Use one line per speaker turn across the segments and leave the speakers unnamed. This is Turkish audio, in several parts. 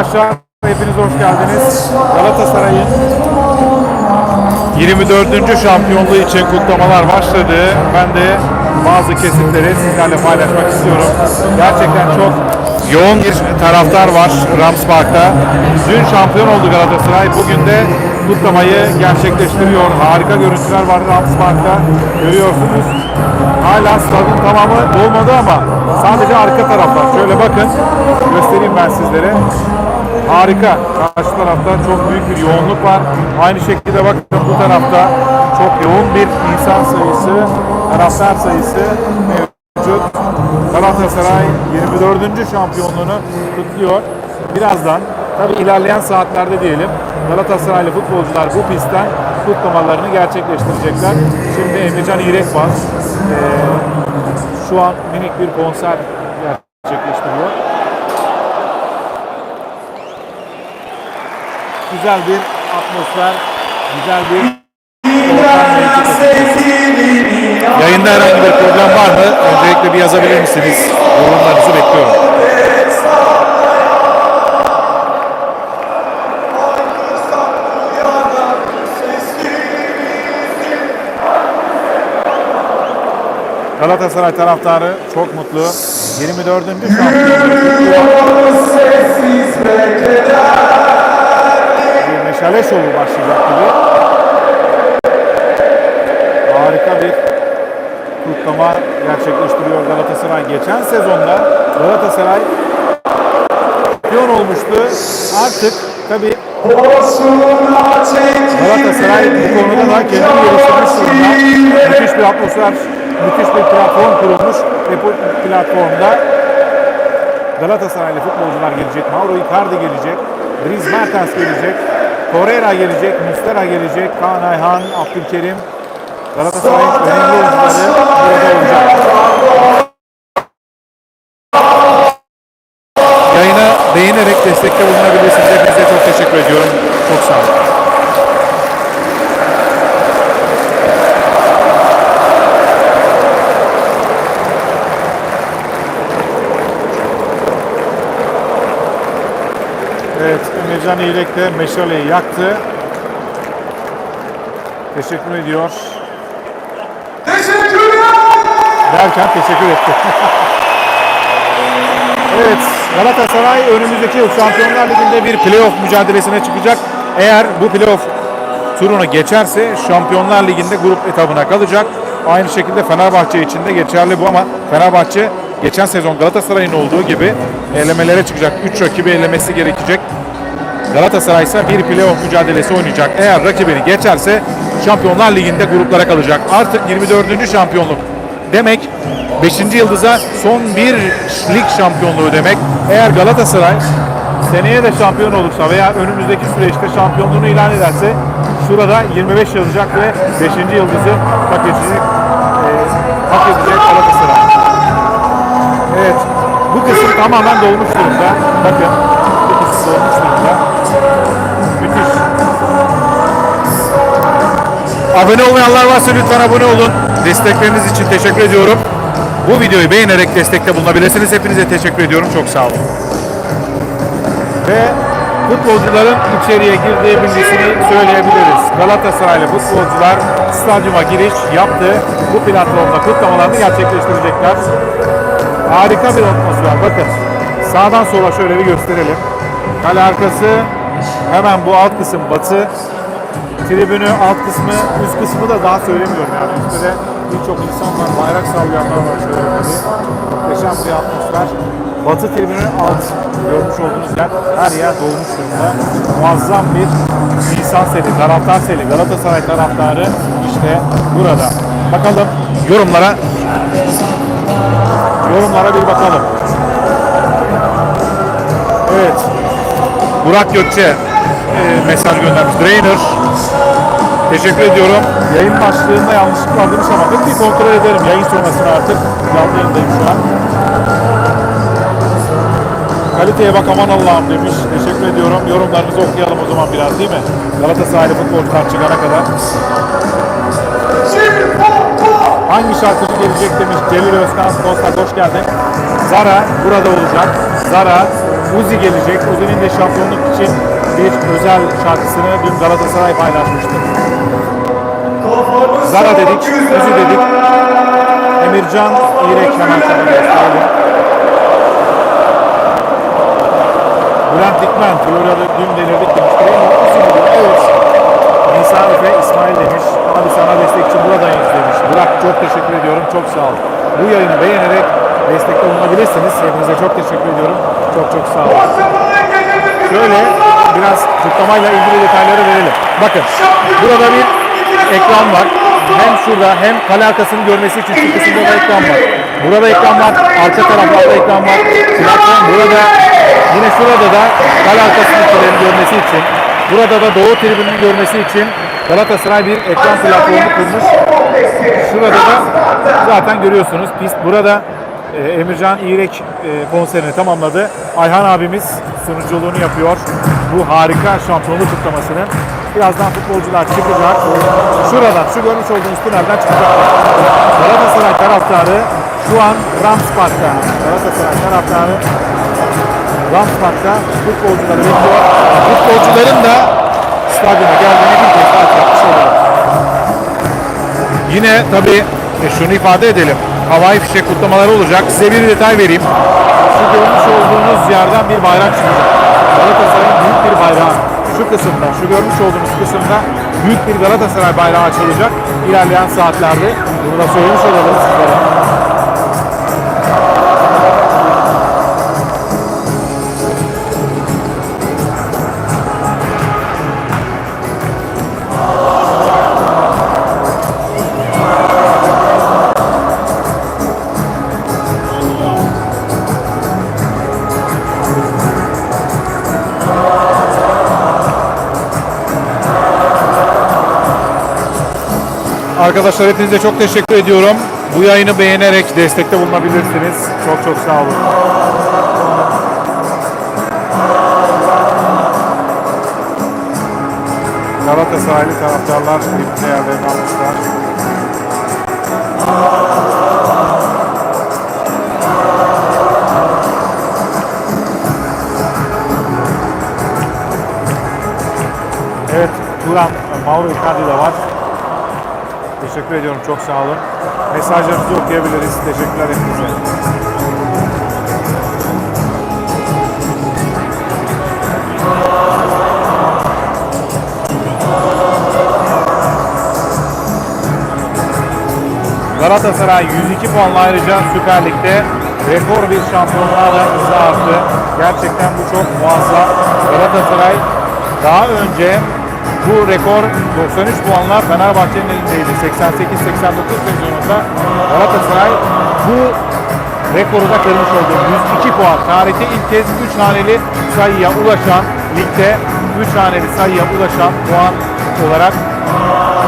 Arkadaşlar hepiniz hoş geldiniz. Galatasaray'ın 24. şampiyonluğu için kutlamalar başladı. Ben de bazı kesitleri sizlerle paylaşmak istiyorum. Gerçekten çok yoğun bir taraftar var Rams Park'ta. Dün şampiyon oldu Galatasaray. Bugün de kutlamayı gerçekleştiriyor. Harika görüntüler var Rams Park'ta. Görüyorsunuz. Hala stadın tamamı dolmadı ama sadece arka taraflar. Şöyle bakın. Göstereyim ben sizlere. Harika. Karşı tarafta çok büyük bir yoğunluk var. Aynı şekilde bakın bu tarafta çok yoğun bir insan sayısı, taraftar sayısı mevcut. Galatasaray 24. şampiyonluğunu kutluyor. Birazdan tabi ilerleyen saatlerde diyelim Galatasaraylı futbolcular bu pistten kutlamalarını gerçekleştirecekler. Şimdi Emrecan İrekbaz eee, şu an minik bir konser gerçekleştiriyor. Güzel bir atmosfer, güzel bir. Yayında herhangi bir problem var mı? Öncelikle bir yazabilir misiniz? Yorumlarınızı bekliyorum. Galatasaray taraftarı çok mutlu. 24. şampiyonluğu meşale şovu başlayacak gibi. Harika bir kutlama gerçekleştiriyor Galatasaray. Geçen sezonda Galatasaray şampiyon olmuştu. Artık tabi Galatasaray bu konuda da kendini geliştirmiş durumda. Müthiş bir atmosfer, müthiş bir platform kurulmuş ve bu platformda Galatasaraylı futbolcular gelecek. Mauro Icardi gelecek. Dries Mertens gelecek. Torreira gelecek. Mustera gelecek. Kaan Ayhan, Abdülkerim. Galatasaray'ın önemli oyuncuları burada olacak. Yayına beğenerek destekte bulunabilirsiniz. Hepinize çok teşekkür ediyorum. Çok sağ olun. Emircan İyilek de meşaleyi yaktı. Teşekkür ediyor. Derken teşekkür etti. evet, Galatasaray önümüzdeki yıl Şampiyonlar Ligi'nde bir playoff mücadelesine çıkacak. Eğer bu playoff turunu geçerse Şampiyonlar Ligi'nde grup etabına kalacak. Aynı şekilde Fenerbahçe için de geçerli bu ama Fenerbahçe geçen sezon Galatasaray'ın olduğu gibi elemelere çıkacak. 3 rakibi elemesi gerekecek. Galatasaray ise bir playoff mücadelesi oynayacak. Eğer rakibini geçerse Şampiyonlar Ligi'nde gruplara kalacak. Artık 24. şampiyonluk demek 5. yıldıza son bir lig şampiyonluğu demek. Eğer Galatasaray seneye de şampiyon olursa veya önümüzdeki süreçte şampiyonluğunu ilan ederse şurada 25 yazacak ve 5. yıldızı hak edecek, e, hak edecek Galatasaray. Evet. Bu kısım tamamen dolmuş durumda. Bakın. Bu kısım dolmuş durumda. Olmayanlar varsa lütfen abone olun. Destekleriniz için teşekkür ediyorum. Bu videoyu beğenerek destekte bulunabilirsiniz. Hepinize teşekkür ediyorum. Çok sağ olun. Ve futbolcuların içeriye girdiği söyleyebiliriz. Galatasaraylı futbolcular stadyuma giriş yaptı. Bu platformda kutlamalarını gerçekleştirecekler. Harika bir atmosfer. Bakın sağdan sola şöyle bir gösterelim. Kale arkası hemen bu alt kısım batı. Tribünü alt kısmı, üst kısmı da daha söylemiyorum yani. Üstte birçok insan var, bayrak sallayanlar var şöyle tabii. Muhteşem bir atmosfer. Batı tribünü alt görmüş olduğunuz yer her yer dolmuş durumda. Muazzam bir insan seli, taraftar seli, Galatasaray taraftarı işte burada. Bakalım yorumlara yorumlara bir bakalım. Evet. Burak Gökçe e, mesaj göndermiş. Drainer. Teşekkür ediyorum. Yayın başlığında yanlışlık var demiş ama bir kontrol ederim yayın sonrasını artık. Canlı yayındayım şu an. Kaliteye bak aman Allah'ım demiş. Teşekkür ediyorum. Yorumlarınızı okuyalım o zaman biraz değil mi? Galatasaraylı futbolcular çıkana kadar. Hangi şarkıcı gelecek demiş Celil Özkan Kostak hoş geldin. Zara burada olacak. Zara, Uzi gelecek. Uzi'nin de şampiyonluk için bir özel şarkısını dün Galatasaray paylaşmıştı. Zara dedik, Uzi dedik. Emircan İrek hemen sana gösterelim. Bülent Dikmen, Florya'da dün delirdik demiştir. Evet. Nisa Efe İsmail demiş. Abi sana destekçi buradayız demiş. Burak çok teşekkür ediyorum. Çok sağ ol. Bu yayını beğenerek destekte bulunabilirsiniz. Hepinize çok teşekkür ediyorum. Çok çok sağ olun. Şöyle biraz kutlamayla ilgili detayları verelim. Bakın burada bir ekran var. Hem şurada hem kale arkasını görmesi için şu kısımda da ekran var. Burada ekran var. Arka taraflarda ekran var. Platform burada. Yine şurada da kale arkasındakilerin görmesi için. Burada da Doğu tribünün görmesi için Galatasaray bir ekran platformu kurmuş. Şurada da zaten görüyorsunuz pist. Burada e, Emircan İrek e, konserini tamamladı. Ayhan abimiz sunuculuğunu yapıyor. Bu harika şampiyonluk kutlamasının. Birazdan futbolcular çıkacak. Şuradan, şu görmüş olduğunuz tünelden çıkacaklar. Galatasaray taraftarı şu an Rams Park'ta. Galatasaray taraftarı Rams Park'ta futbolcuları bekliyor. Futbolcuların da stadyuma geldiğini bir kez daha. Yine tabii e, şunu ifade edelim. Havai fişek kutlamaları olacak. Size bir detay vereyim. Şu görmüş olduğunuz yerden bir bayrak çıkacak. Galatasaray'ın büyük bir bayrağı. Şu kısımda, şu görmüş olduğunuz kısımda büyük bir Galatasaray bayrağı açılacak. İlerleyen saatlerde. Bunu da söylemiş olalım sizlere. Arkadaşlar hepinize çok teşekkür ediyorum. Bu yayını beğenerek destekte bulunabilirsiniz. Çok çok sağ olun. Galatasaraylı taraftarlar birbirine yerlerini almışlar. Evet, Turan, Mauro Icardi de var. Teşekkür ediyorum. Çok sağ olun. Mesajlarınızı okuyabiliriz. Teşekkürler hepinize. Galatasaray 102 puanla ayrıca Süper Lig'de rekor bir şampiyonluğa da imza attı. Gerçekten bu çok muazzam. Galatasaray daha önce bu rekor 93 puanla Fenerbahçe'nin elindeydi. 88-89 sezonunda Galatasaray bu rekoru da kırmış oldu. 102 puan. Tarihte ilk kez 3 haneli sayıya ulaşan, ligde 3 haneli sayıya ulaşan puan olarak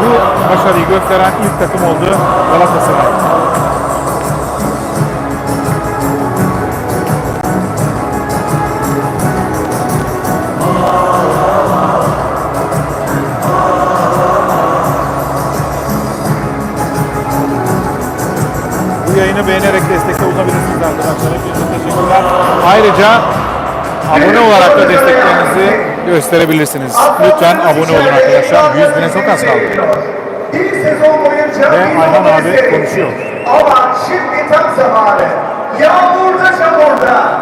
bu başarıyı gösteren ilk takım oldu Galatasaray. Ayrıca abone olarak da desteklerinizi gösterebilirsiniz. Lütfen abone olun arkadaşlar. 100 bine çok az kaldı. Ve Ayhan abi konuşuyor.
Ama şimdi tam zamanı. Yağmurda çamurda,